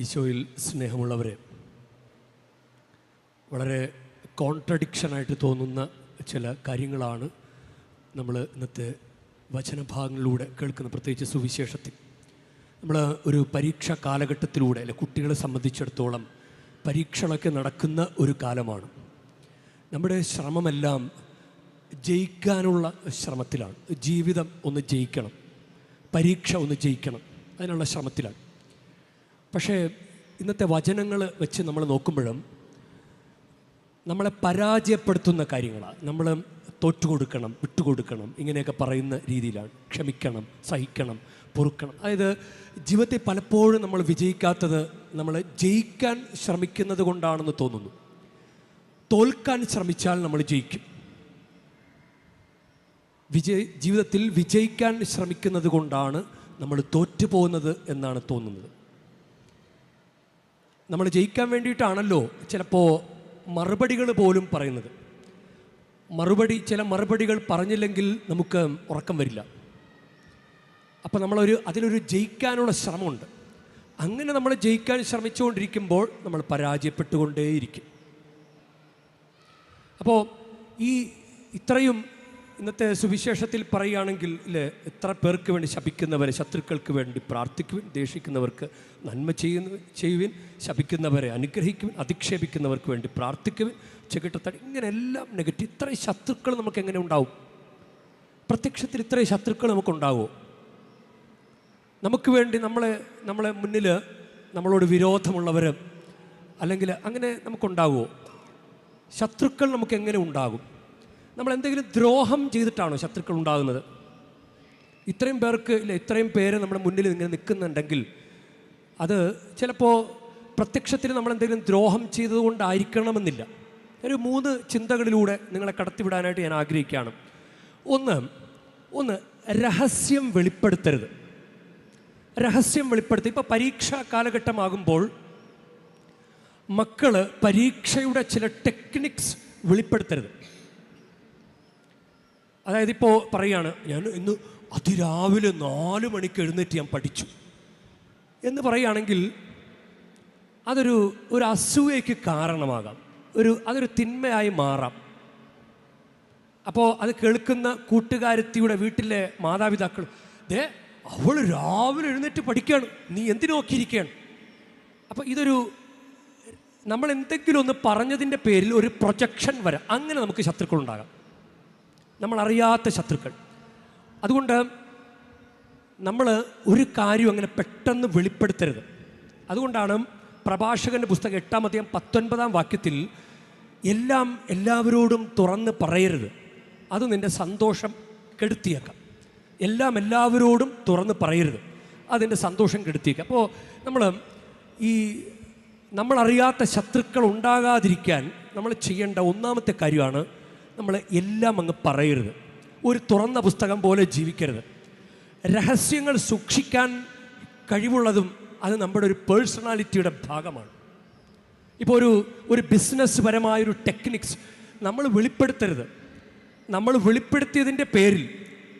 ഈശോയിൽ സ്നേഹമുള്ളവരെ വളരെ കോൺട്രഡിക്ഷനായിട്ട് തോന്നുന്ന ചില കാര്യങ്ങളാണ് നമ്മൾ ഇന്നത്തെ വചനഭാഗങ്ങളിലൂടെ കേൾക്കുന്ന പ്രത്യേകിച്ച് സുവിശേഷത്തിൽ. നമ്മൾ ഒരു പരീക്ഷ കാലഘട്ടത്തിലൂടെ അല്ലെ കുട്ടികളെ സംബന്ധിച്ചിടത്തോളം പരീക്ഷകളൊക്കെ നടക്കുന്ന ഒരു കാലമാണ്. നമ്മുടെ ശ്രമമെല്ലാം ജയിക്കാനുള്ള ശ്രമത്തിലാണ്. ജീവിതം ഒന്ന് ജയിക്കണം പരീക്ഷ ഒന്ന് ജയിക്കണം അതിനുള്ള ശ്രമത്തിലാണ്. പക്ഷേ ഇന്നത്തെ വചനങ്ങൾ വെച്ച് നമ്മൾ നോക്കുമ്പോഴും നമ്മളെ പരാജയപ്പെടുത്തുന്ന കാര്യങ്ങളാണ് നമ്മൾ തോറ്റുകൊടുക്കണം വിട്ടുകൊടുക്കണം ഇങ്ങനെയൊക്കെ പറയുന്ന രീതിയിലാണ്. ക്ഷമിക്കണം സഹിക്കണം പൊറുക്കണം. അതായത് ജീവിതത്തിൽ പലപ്പോഴും നമ്മൾ വിജയിക്കാത്തത് നമ്മൾ ജയിക്കാൻ ശ്രമിക്കുന്നത് കൊണ്ടാണെന്ന് തോന്നുന്നു. തോൽക്കാൻ ശ്രമിച്ചാൽ നമ്മൾ ജയിക്കും. വിജയ ജീവിതത്തിൽ വിജയിക്കാൻ ശ്രമിക്കുന്നത് കൊണ്ടാണ് നമ്മൾ തോറ്റുപോകുന്നത് എന്നാണ് തോന്നുന്നത്. നമ്മൾ ജയിക്കാൻ വേണ്ടിയിട്ടാണല്ലോ ചിലപ്പോൾ മറുപടികൾ പോലും പറയുന്നത്. മറുപടി ചില മറുപടികൾ പറഞ്ഞില്ലെങ്കിൽ നമുക്ക് ഉറക്കം വരില്ല. അപ്പോൾ നമ്മളൊരു അതിലൊരു ജയിക്കാനുള്ള ശ്രമമുണ്ട്. അങ്ങനെ നമ്മൾ ജയിക്കാൻ ശ്രമിച്ചുകൊണ്ടിരിക്കുമ്പോൾ നമ്മൾ പരാജയപ്പെട്ടുകൊണ്ടേയിരിക്കും. അപ്പോൾ ഈ ഇത്രയും ഇന്നത്തെ സുവിശേഷത്തിൽ പറയുകയാണെങ്കിൽ എത്ര പേർക്ക് വേണ്ടി ശപിക്കുന്നവരെ ശത്രുക്കൾക്ക് വേണ്ടി പ്രാർത്ഥിക്കുവിൻ ദേഷിക്കുന്നവർക്ക് നന്മ ചെയ്യുന്ന ചെയ്യുവിൻ ശപിക്കുന്നവരെ അനുഗ്രഹിക്കുവിൻ അധിക്ഷേപിക്കുന്നവർക്ക് വേണ്ടി പ്രാർത്ഥിക്കുവിൻ ചെകിട്ടത്തടി ഇങ്ങനെയെല്ലാം നെഗറ്റീവ് ഇത്രയും ശത്രുക്കൾ നമുക്ക് എങ്ങനെ ഉണ്ടാവും? പ്രത്യക്ഷത്തിൽ ഇത്രയും ശത്രുക്കൾ നമുക്കുണ്ടാവുമോ നമുക്ക് വേണ്ടി നമ്മളെ നമ്മളെ മുന്നിൽ നമ്മളോട് വിരോധമുള്ളവർ അല്ലെങ്കിൽ അങ്ങനെ നമുക്കുണ്ടാവുമോ ശത്രുക്കൾ നമുക്ക് എങ്ങനെ ഉണ്ടാകും? നമ്മൾ എന്തെങ്കിലും ദ്രോഹം ചെയ്തിട്ടാണോ ശത്രുക്കൾ ഉണ്ടാകുന്നത്? ഇത്രയും പേർക്ക് ഇല്ല ഇത്രയും പേര് നമ്മുടെ മുന്നിൽ ഇങ്ങനെ നിൽക്കുന്നുണ്ടെങ്കിൽ അത് ചിലപ്പോൾ പ്രത്യക്ഷത്തിൽ നമ്മൾ എന്തെങ്കിലും ദ്രോഹം ചെയ്തതുകൊണ്ടായിരിക്കണമെന്നില്ല. ഒരു മൂന്ന് ചിന്തകളിലൂടെ നിങ്ങളെ കടത്തിവിടാനായിട്ട് ഞാൻ ആഗ്രഹിക്കുകയാണ്. ഒന്ന് ഒന്ന് രഹസ്യം വെളിപ്പെടുത്തരുത്. രഹസ്യം വെളിപ്പെടുത്തി ഇപ്പോൾ പരീക്ഷാ കാലഘട്ടമാകുമ്പോൾ മക്കൾ പരീക്ഷയുടെ ചില ടെക്നിക്സ് വെളിപ്പെടുത്തരുത്. അതായത് ഇപ്പോൾ പറയുകയാണ് ഞാൻ ഇന്ന് അതിരാവിലെ നാല് മണിക്ക് എഴുന്നേറ്റ് ഞാൻ പഠിച്ചു. എന്ന് പറയുകയാണെങ്കിൽ അതൊരു ഒരു അസൂയയ്ക്ക് കാരണമാകാം. ഒരു അതൊരു തിന്മയായി മാറാം. അപ്പോൾ അത് കേൾക്കുന്ന കൂട്ടുകാരത്തിയുടെ വീട്ടിലെ മാതാപിതാക്കൾ ദേ അവൾ രാവിലെ എഴുന്നേറ്റ് പഠിക്കുകയാണ് നീ എന്തിനു നോക്കിയിരിക്കുകയാണ്? അപ്പോൾ ഇതൊരു നമ്മൾ എന്തെങ്കിലും ഒന്ന് പറഞ്ഞതിന്റെ പേരിൽ ഒരു പ്രൊജക്ഷൻ വരാം. അങ്ങനെ നമുക്ക് ശത്രുക്കൾ ഉണ്ടാകാം നമ്മൾ അറിയാത്ത ശത്രുക്കൾ. അതുകൊണ്ട് നമ്മൾ ഒരു കാര്യം അങ്ങനെ പെട്ടെന്ന് വെളിപ്പെടുത്തരുത്. അതുകൊണ്ടാണ് പ്രഭാഷകന്റെ പുസ്തകം എട്ടാം അധ്യായം പത്തൊൻപതാം വാക്യത്തിൽ എല്ലാം എല്ലാവരോടും തുറന്ന് പറയരുത്. അത് നിന്റെ സന്തോഷം കെടുത്തിയേക്കാം. എല്ലാം എല്ലാവരോടും തുറന്ന് പറയരുത്. അതിന്റെ സന്തോഷം കെടുത്തിയേക്കാം. അപ്പോൾ നമ്മൾ ഈ നമ്മളറിയാത്ത ശത്രുക്കൾ ഉണ്ടാകാതിരിക്കാൻ നമ്മൾ ചെയ്യേണ്ട ഒന്നാമത്തെ കാര്യമാണ് നമ്മൾ എല്ലാം അങ്ങ് പറയരുത്. ഒരു തുറന്ന പുസ്തകം പോലെ ജീവിക്കരുത്. രഹസ്യങ്ങൾ സൂക്ഷിക്കാൻ കഴിവുള്ളതും അത് നമ്മുടെ ഒരു പേഴ്സണാലിറ്റിയുടെ ഭാഗമാണ്. ഇപ്പോൾ ഒരു ഒരു ബിസിനസ് പരമായൊരു ടെക്നിക്സ് നമ്മൾ വെളിപ്പെടുത്തരുത്. നമ്മൾ വെളിപ്പെടുത്തിയതിന്റെ പേരിൽ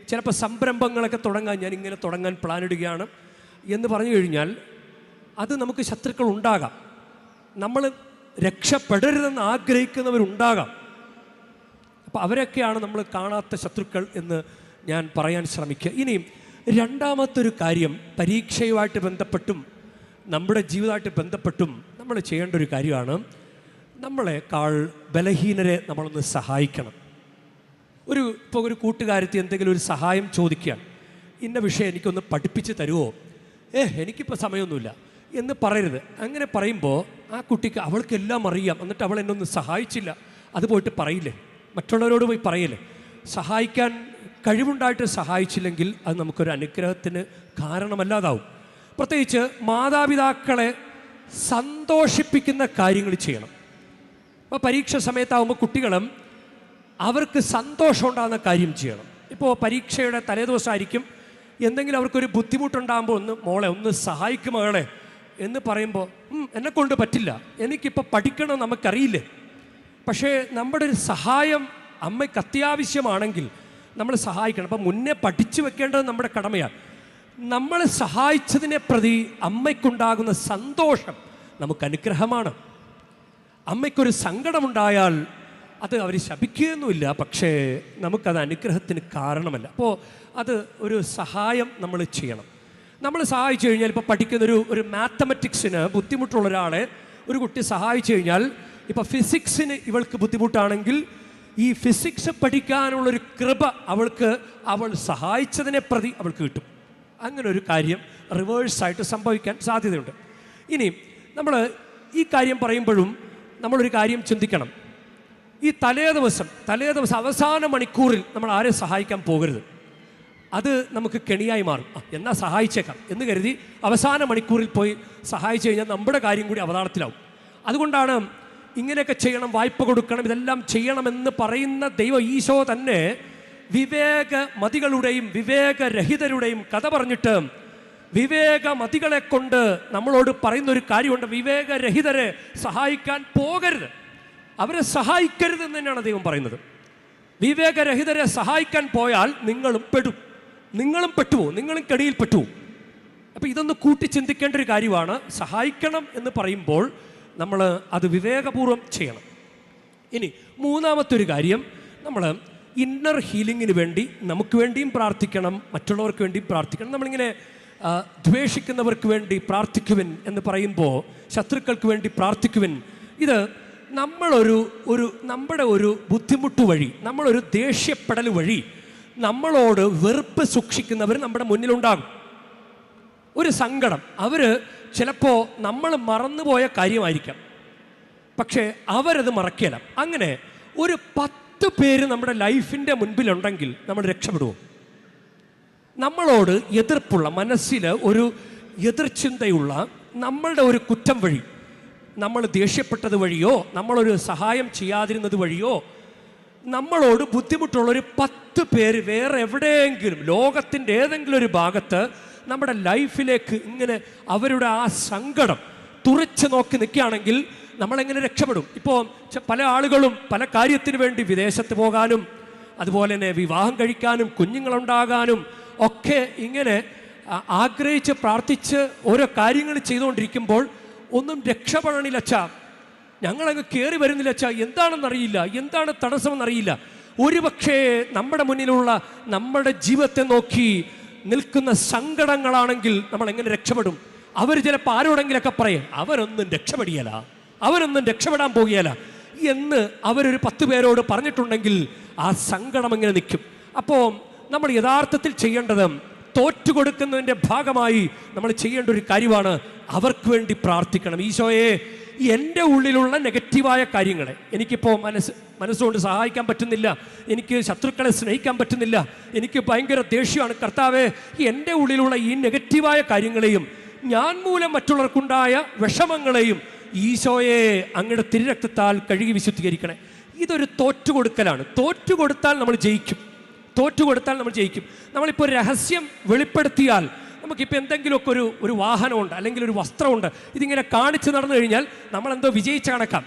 ചിലപ്പോൾ സംരംഭങ്ങളൊക്കെ തുടങ്ങാൻ ഞാൻ ഇങ്ങനെ തുടങ്ങാൻ പ്ലാൻ ഇടുകയാണ് എന്ന് പറഞ്ഞു കഴിഞ്ഞാൽ അത് നമുക്ക് ശത്രുക്കൾ ഉണ്ടാകാം. നമ്മൾ രക്ഷപ്പെടരുതെന്ന് ആഗ്രഹിക്കുന്നവരുണ്ടാകാം. അപ്പോൾ അവരൊക്കെയാണ് നമ്മൾ കാണാത്ത ശത്രുക്കൾ എന്ന് ഞാൻ പറയാൻ ശ്രമിക്കുക. ഇനിയും രണ്ടാമത്തൊരു കാര്യം പരീക്ഷയുമായിട്ട് ബന്ധപ്പെട്ടും നമ്മുടെ ജീവിതമായിട്ട് ബന്ധപ്പെട്ടും നമ്മൾ ചെയ്യേണ്ട ഒരു കാര്യമാണ് നമ്മളെക്കാൾ ബലഹീനരെ നമ്മളൊന്ന് സഹായിക്കണം. ഒരു ഇപ്പോൾ ഒരു കൂട്ടുകാരത്തി എന്തെങ്കിലും ഒരു സഹായം ചോദിക്കുകയാണ് ഇന്ന വിഷയം എനിക്കൊന്ന് പഠിപ്പിച്ച് തരുമോ ഏ എനിക്കിപ്പോൾ സമയമൊന്നുമില്ല എന്ന് പറയരുത്. അങ്ങനെ പറയുമ്പോൾ ആ കുട്ടിക്ക് അവൾക്കെല്ലാം അറിയാം എന്നിട്ട് അവൾ എന്നെ ഒന്ന് സഹായിച്ചില്ല. അത് പോയിട്ട് പറയില്ലേ? മറ്റുള്ളവരോട് പോയി പറയല്ലേ സഹായിക്കാൻ കഴിവുണ്ടായിട്ട് സഹായിച്ചില്ലെങ്കിൽ അത് നമുക്കൊരു അനുഗ്രഹത്തിന് കാരണമല്ലാതാവും. പ്രത്യേകിച്ച് മാതാപിതാക്കളെ സന്തോഷിപ്പിക്കുന്ന കാര്യങ്ങൾ ചെയ്യണം. അപ്പോൾ പരീക്ഷ സമയത്താവുമ്പോൾ കുട്ടികളും അവർക്ക് സന്തോഷം ഉണ്ടാകുന്ന കാര്യം ചെയ്യണം. ഇപ്പോൾ പരീക്ഷയുടെ തലേദിവസമായിരിക്കും എന്തെങ്കിലും അവർക്കൊരു ബുദ്ധിമുട്ടുണ്ടാകുമ്പോൾ ഒന്ന് മോളെ ഒന്ന് സഹായിക്കും മകളെ എന്ന് പറയുമ്പോൾ എന്നെക്കൊണ്ട് എന്നെ കൊണ്ട് പറ്റില്ല. എനിക്കിപ്പോൾ പഠിക്കണം നമുക്കറിയില്ലേ? പക്ഷേ നമ്മുടെ ഒരു സഹായം അമ്മയ്ക്ക് അത്യാവശ്യമാണെങ്കിൽ നമ്മൾ സഹായിക്കണം. അപ്പം മുന്നേ പഠിച്ചു വെക്കേണ്ടത് നമ്മുടെ കടമയാണ്. നമ്മൾ സഹായിച്ചതിനെ പ്രതി അമ്മയ്ക്കുണ്ടാകുന്ന സന്തോഷം നമുക്ക് അനുഗ്രഹമാണ്. അമ്മയ്ക്കൊരു സങ്കടമുണ്ടായാൽ അത് അവർ ശപിക്കുകയൊന്നുമില്ല. പക്ഷേ നമുക്കത് അനുഗ്രഹത്തിന് കാരണമല്ല. അപ്പോൾ അത് ഒരു സഹായം നമ്മൾ ചെയ്യണം. നമ്മൾ സഹായിച്ചു കഴിഞ്ഞാൽ ഇപ്പോൾ പഠിക്കുന്നൊരു ഒരു മാത്തമെറ്റിക്സിന് ബുദ്ധിമുട്ടുള്ള ഒരാളെ ഒരു കുട്ടി സഹായിച്ചു കഴിഞ്ഞാൽ ഇപ്പോൾ ഫിസിക്സിന് ഇവൾക്ക് ബുദ്ധിമുട്ടാണെങ്കിൽ ഈ ഫിസിക്സ് പഠിക്കാനുള്ളൊരു കൃപ അവൾക്ക് അവൾ സഹായിച്ചതിനെ പ്രതി അവൾക്ക് കിട്ടും. അങ്ങനെ ഒരു കാര്യം റിവേഴ്സായിട്ട് സംഭവിക്കാൻ സാധ്യതയുണ്ട്. ഇനി നമ്മൾ ഈ കാര്യം പറയുമ്പോഴും നമ്മളൊരു കാര്യം ചിന്തിക്കണം. ഈ തലേ ദിവസം തലേ ദിവസം അവസാന മണിക്കൂറിൽ നമ്മൾ ആരെ സഹായിക്കാൻ പോകരുത്. അത് നമുക്ക് കെണിയായി മാറും. ആ, എന്നാ സഹായിച്ചേക്കാം എന്ന് കരുതി അവസാന മണിക്കൂറിൽ പോയി സഹായിച്ചു കഴിഞ്ഞാൽ നമ്മുടെ കാര്യം കൂടി അവതാളത്തിലാവും. അതുകൊണ്ടാണ് ഇങ്ങനെയൊക്കെ ചെയ്യണം വായ്പ കൊടുക്കണം ഇതെല്ലാം ചെയ്യണമെന്ന് പറയുന്ന ദൈവ ഈശോ തന്നെ വിവേക മതികളുടെയും വിവേകരഹിതരുടെയും കഥ പറഞ്ഞിട്ട് വിവേകമതികളെ കൊണ്ട് നമ്മളോട് പറയുന്ന ഒരു കാര്യമുണ്ട്. വിവേകരഹിതരെ സഹായിക്കാൻ പോകരുത്. അവരെ സഹായിക്കരുത് എന്ന് തന്നെയാണ് ദൈവം പറയുന്നത്. വിവേകരഹിതരെ സഹായിക്കാൻ പോയാൽ നിങ്ങളും പെടും. നിങ്ങളും പെട്ടുപോകും നിങ്ങളും കെടിയിൽ പെട്ടുപോകും അപ്പോൾ ഇതൊന്ന് കൂട്ടി ചിന്തിക്കേണ്ട ഒരു കാര്യമാണ് സഹായിക്കണം എന്ന് പറയുമ്പോൾ നമ്മൾ അത് വിവേകപൂർവം ചെയ്യണം. ഇനി മൂന്നാമത്തെ ഒരു കാര്യം നമ്മൾ ഇന്നർ ഹീലിങ്ങിന് വേണ്ടി നമുക്ക് വേണ്ടിയും പ്രാർത്ഥിക്കണം മറ്റുള്ളവർക്ക് വേണ്ടിയും പ്രാർത്ഥിക്കണം. നമ്മളിങ്ങനെ ദ്വേഷിക്കുന്നവർക്ക് വേണ്ടി പ്രാർത്ഥിക്കുവിൻ എന്ന് പറയുമ്പോൾ ശത്രുക്കൾക്ക് വേണ്ടി പ്രാർത്ഥിക്കുവിൻ ഇത് നമ്മളൊരു ഒരു നമ്മുടെ ഒരു ബുദ്ധിമുട്ട് വഴി നമ്മളൊരു ദേഷ്യപ്പെടൽ വഴി നമ്മളോട് വെറുപ്പ് സൂക്ഷിക്കുന്നവർ നമ്മുടെ മുന്നിലുണ്ടാകും. ഒരു സങ്കടം. അവർ ചിലപ്പോൾ നമ്മൾ മറന്നുപോയ കാര്യമായിരിക്കാം. പക്ഷേ അവരത് മറക്കില്ല അങ്ങനെ ഒരു പത്ത് പേര് നമ്മുടെ ലൈഫിന്റെ മുൻപിലുണ്ടെങ്കിൽ നമ്മൾ രക്ഷപ്പെടുമോ നമ്മളോട് എതിർപ്പുള്ള മനസ്സിൽ ഒരു എതിർചിന്തയുള്ള നമ്മളുടെ ഒരു കുറ്റം വഴി നമ്മൾ ദേഷ്യപ്പെട്ടത് വഴിയോ നമ്മളൊരു സഹായം ചെയ്യാതിരുന്നത് വഴിയോ നമ്മളോട് ബുദ്ധിമുട്ടുള്ള ഒരു പത്ത് പേര് വേറെ എവിടെയെങ്കിലും ലോകത്തിന്റെ ഏതെങ്കിലും ഒരു ഭാഗത്ത് നമ്മുടെ ലൈഫിലേക്ക് ഇങ്ങനെ അവരുടെ ആ സങ്കടം തുറച്ചു നോക്കി നിൽക്കുകയാണെങ്കിൽ നമ്മളെങ്ങനെ രക്ഷപ്പെടും? ഇപ്പോൾ പല ആളുകളും പല കാര്യത്തിന് വേണ്ടി വിദേശത്ത് പോകാനും അതുപോലെ തന്നെ വിവാഹം കഴിക്കാനും കുഞ്ഞുങ്ങളുണ്ടാകാനും ഒക്കെ ഇങ്ങനെ ആഗ്രഹിച്ച് പ്രാർത്ഥിച്ച് ഓരോ കാര്യങ്ങൾ ചെയ്തുകൊണ്ടിരിക്കുമ്പോൾ ഒന്നും രക്ഷപ്പെടണില്ല അച്ഛാ. ഞങ്ങളങ്ങ് കയറി വരുന്നില്ല അച്ഛാ. എന്താണെന്നറിയില്ല. എന്താണ് തടസ്സമെന്നറിയില്ല. ഒരുപക്ഷേ നമ്മുടെ മുന്നിലുള്ള നമ്മുടെ ജീവിതത്തെ നോക്കി നിൽക്കുന്ന സങ്കടങ്ങളാണെങ്കിൽ നമ്മൾ എങ്ങനെ രക്ഷപ്പെടും? അവർ ചിലപ്പോൾ ആരോടെങ്കിലൊക്കെ പറയും അവരൊന്നും രക്ഷപ്പെടിയല അവരൊന്നും രക്ഷപ്പെടാൻ പോകുകയല്ല. എന്ന് അവരൊരു പത്ത് പേരോട് പറഞ്ഞിട്ടുണ്ടെങ്കിൽ ആ സങ്കടം എങ്ങനെ നിൽക്കും. അപ്പോൾ നമ്മൾ യഥാർത്ഥത്തിൽ ചെയ്യേണ്ടത് തോറ്റു കൊടുക്കുന്നതിന്റെ ഭാഗമായി നമ്മൾ ചെയ്യേണ്ട ഒരു കാര്യമാണ് അവർക്ക് വേണ്ടി പ്രാർത്ഥിക്കണം. ഈശോയെ എന്റെ ഉള്ളിലുള്ള നെഗറ്റീവായ കാര്യങ്ങളെ എനിക്കിപ്പോൾ മനസ്സ് മനസ്സുകൊണ്ട് സഹായിക്കാൻ പറ്റുന്നില്ല. എനിക്ക് ശത്രുക്കളെ സ്നേഹിക്കാൻ പറ്റുന്നില്ല. എനിക്ക് ഭയങ്കര ദേഷ്യമാണ്. കർത്താവെ എന്റെ ഉള്ളിലുള്ള ഈ നെഗറ്റീവായ കാര്യങ്ങളെയും ഞാൻ മൂലം മറ്റുള്ളവർക്കുണ്ടായ വിഷമങ്ങളെയും ഈശോയെ അങ്ങയുടെ തിരുരക്തത്താൽ കഴുകി വിശുദ്ധീകരിക്കണേ. ഇതൊരു തോറ്റുകൊടുക്കലാണ്. തോറ്റുകൊടുത്താൽ നമ്മൾ ജയിക്കും. തോറ്റു കൊടുത്താൽ നമ്മൾ ജയിക്കും. നമ്മളിപ്പോൾ രഹസ്യം വെളിപ്പെടുത്തിയാൽ നമുക്കിപ്പോൾ എന്തെങ്കിലുമൊക്കെ ഒരു ഒരു വാഹനമുണ്ട് അല്ലെങ്കിൽ ഒരു വസ്ത്രമുണ്ട് ഇതിങ്ങനെ കാണിച്ചു നടന്നു കഴിഞ്ഞാൽ നമ്മൾ എന്തോ വിജയിച്ച കണക്കാം.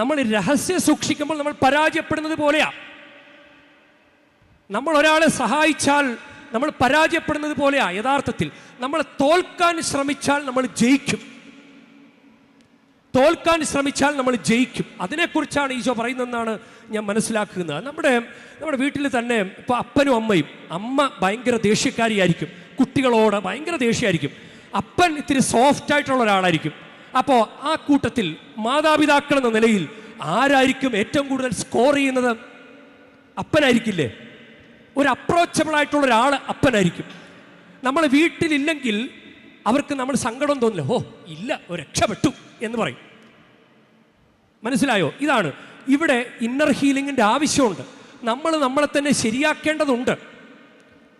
നമ്മൾ രഹസ്യം സൂക്ഷിക്കുമ്പോൾ നമ്മൾ പരാജയപ്പെടുന്നത് പോലെയാ. നമ്മൾ ഒരാളെ സഹായിച്ചാൽ നമ്മൾ പരാജയപ്പെടുന്നത് പോലെയാ യഥാർത്ഥത്തിൽ. നമ്മൾ തോൽക്കാൻ ശ്രമിച്ചാൽ നമ്മൾ ജയിക്കും. തോൽക്കാൻ ശ്രമിച്ചാൽ നമ്മൾ ജയിക്കും. അതിനെക്കുറിച്ചാണ് ഈശോ പറയുന്നതെന്നാണ് ഞാൻ മനസ്സിലാക്കുന്നത്. നമ്മുടെ നമ്മുടെ വീട്ടിൽ തന്നെ ഇപ്പോൾ അപ്പനും അമ്മയും അമ്മ ഭയങ്കര ദേഷ്യക്കാരിയായിരിക്കും. കുട്ടികളോട് ഭയങ്കര ദേഷ്യമായിരിക്കും. അപ്പൻ ഇത്തിരി സോഫ്റ്റ് ആയിട്ടുള്ള ഒരാളായിരിക്കും. അപ്പോൾ ആ കൂട്ടത്തിൽ മാതാപിതാക്കൾ എന്ന നിലയിൽ ആരായിരിക്കും ഏറ്റവും കൂടുതൽ സ്കോർ ചെയ്യുന്നത്? അപ്പനായിരിക്കില്ലേ? ഒരു അപ്രോച്ചബിൾ ആയിട്ടുള്ള ഒരാൾ അപ്പനായിരിക്കും. നമ്മൾ വീട്ടിലില്ലെങ്കിൽ അവർക്ക് നമ്മൾ സങ്കടം തോന്നില്ല. ഓ ഇല്ല ഒരു രക്ഷപ്പെട്ടു എന്ന് പറയും. മനസ്സിലായോ? ഇതാണ്. ഇവിടെ ഇന്നർ ഹീലിങ്ങിന്റെ ആവശ്യമുണ്ട്. നമ്മൾ നമ്മളെ തന്നെ ശരിയാക്കേണ്ടതുണ്ട്.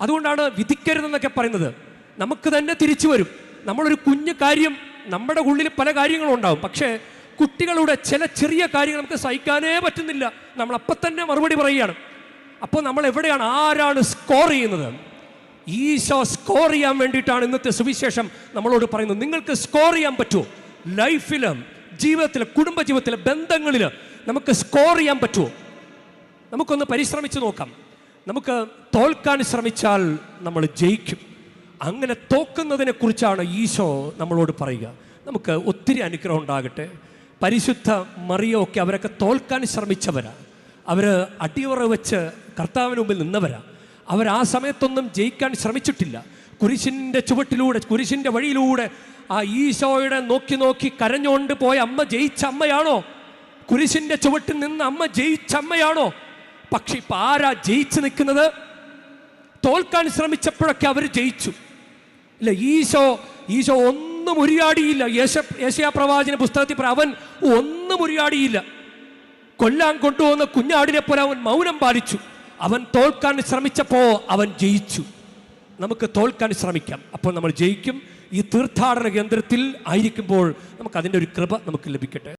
അതുകൊണ്ടാണ് വിധിക്കരുതെന്നൊക്കെ പറയുന്നത്. നമുക്ക് തന്നെ തിരിച്ചു വരും. നമ്മളൊരു കുഞ്ഞു കാര്യം നമ്മുടെ ഉള്ളിൽ പല കാര്യങ്ങളും ഉണ്ടാവും. പക്ഷേ കുട്ടികളുടെ ചില ചെറിയ കാര്യങ്ങൾ നമുക്ക് സഹിക്കാനേ പറ്റുന്നില്ല. നമ്മൾ അപ്പം തന്നെ മറുപടി പറയുകയാണ്. അപ്പോൾ നമ്മൾ എവിടെയാണ് ആരാണ് സ്കോർ ചെയ്യുന്നത്? ഈശോ സ്കോർ ചെയ്യാൻ വേണ്ടിയിട്ടാണ് ഇന്നത്തെ സുവിശേഷം നമ്മളോട് പറയുന്നത്. നിങ്ങൾക്ക് സ്കോർ ചെയ്യാൻ പറ്റുമോ? ലൈഫിൽ ജീവിതത്തിൽ കുടുംബ ജീവിതത്തിലെ ബന്ധങ്ങളിൽ നമുക്ക് സ്കോർ ചെയ്യാൻ പറ്റുമോ? നമുക്കൊന്ന് പരിശ്രമിച്ച് നോക്കാം. നമുക്ക് തോൽക്കാൻ ശ്രമിച്ചാൽ നമ്മൾ ജയിക്കും. അങ്ങനെ തോക്കുന്നതിനെ കുറിച്ചാണ് ഈശോ നമ്മളോട് പറയുക. നമുക്ക് ഒത്തിരി അനുഗ്രഹം ഉണ്ടാകട്ടെ. പരിശുദ്ധ മറിയൊക്കെ അവരൊക്കെ തോൽക്കാൻ ശ്രമിച്ചവരാ. അവർ അടിയുറ വെച്ച് കർത്താവിന് മുമ്പിൽ നിന്നവരാ. അവർ ആ സമയത്തൊന്നും ജയിക്കാൻ ശ്രമിച്ചിട്ടില്ല. കുരിശിന്റെ ചുവട്ടിലൂടെ കുരിശിന്റെ വഴിയിലൂടെ ആ ഈശോയുടെ നോക്കി നോക്കി കരഞ്ഞുകൊണ്ട് പോയ അമ്മ ജയിച്ച അമ്മയാണോ? കുരിശിന്റെ ചുവട്ടിൽ നിന്ന് അമ്മ ജയിച്ച അമ്മയാണോ? പക്ഷെ ഇപ്പം ആരാ ജയിച്ചു നിൽക്കുന്നത്? തോൽക്കാൻ ശ്രമിച്ചപ്പോഴൊക്കെ അവർ ജയിച്ചു. ഇല്ല ഈശോ ഈശോ ഒന്നും ഉരിയാടിയില്ല. യേശ യേശയാ പ്രവാചന പുസ്തകത്തിൽ അവൻ ഒന്നും ഉരിയാടിയില്ല. കൊല്ലാൻ കൊണ്ടുവന്ന കുഞ്ഞാടിനെ പോലെ അവൻ മൗനം പാലിച്ചു. അവൻ തോൽക്കാൻ ശ്രമിച്ചപ്പോ അവൻ ജയിച്ചു. നമുക്ക് തോൽക്കാൻ ശ്രമിക്കാം. അപ്പോൾ നമ്മൾ ജയിക്കും. ഈ തീർത്ഥാടന കേന്ദ്രത്തിൽ ആയിരിക്കുമ്പോൾ നമുക്ക് അതിന്റെ ഒരു കൃപ നമുക്ക് ലഭിക്കട്ടെ.